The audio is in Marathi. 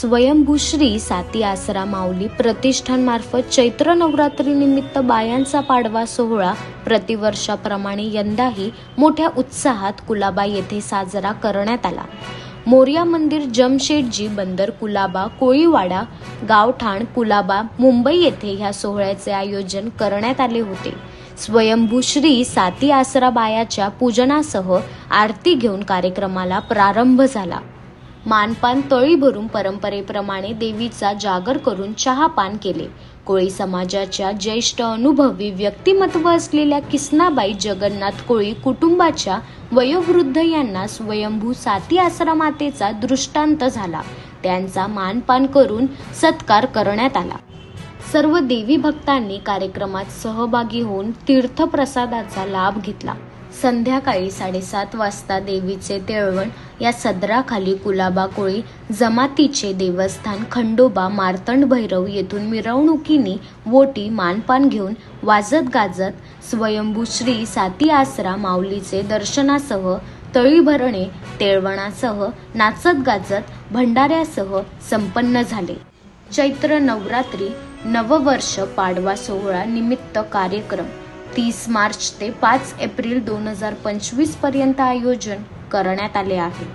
स्वयंभू श्री साती आसरा माऊली प्रतिष्ठानमार्फत चैत्र नवरात्री निमित्त बायांचा पाडवा सोहळा प्रतिवर्षाप्रमाणे यंदाही मोठ्या उत्साहात कुलाबा येथे साजरा करण्यात आला. मोर्या मंदिर जमशेटजी बंदर कुलाबा कोळीवाडा गावठाण कुलाबा मुंबई येथे ह्या सोहळ्याचे आयोजन करण्यात आले होते. स्वयंभू श्री साती आसरा बायाच्या पूजनासह आरती घेऊन कार्यक्रमाला प्रारंभ झाला. मानपान तळी भरून परंपरेप्रमाणे देवीचा जागर करून चहापान केले. कोळी समाजाच्या ज्येष्ठ अनुभवी व्यक्तिमत्व असलेल्या किसनाबाई जगन्नाथ कोळी कुटुंबाच्या वयोवृद्ध यांना स्वयंभू साती आश्रमातेचा दृष्टांत झाला. त्यांचा मानपान करून सत्कार करण्यात आला. सर्व देवी भक्तांनी कार्यक्रमात सहभागी होऊन तीर्थप्रसादाचा लाभ घेतला. संध्याकाळी साडेसात वाजता देवीचे तेळवण या सदराखाली कुलाबा कोळी जमातीचे देवस्थान खंडोबा मार्तंड भैरव येथून मिरवणुकीने वोटी मानपान घेऊन वाजत गाजत स्वयंभू श्री साती आसरा माऊलीचे दर्शनासह तळी भरणे तेळवणासह नाचत गाजत भंडाऱ्यासह संपन्न झाले. चैत्र नवरात्री नववर्ष पाडवा सोहळा निमित्त कार्यक्रम तीस मार्च ते पाच एप्रिल दोन हजार पंचवीसपर्यंत आयोजन करण्यात आले आहे.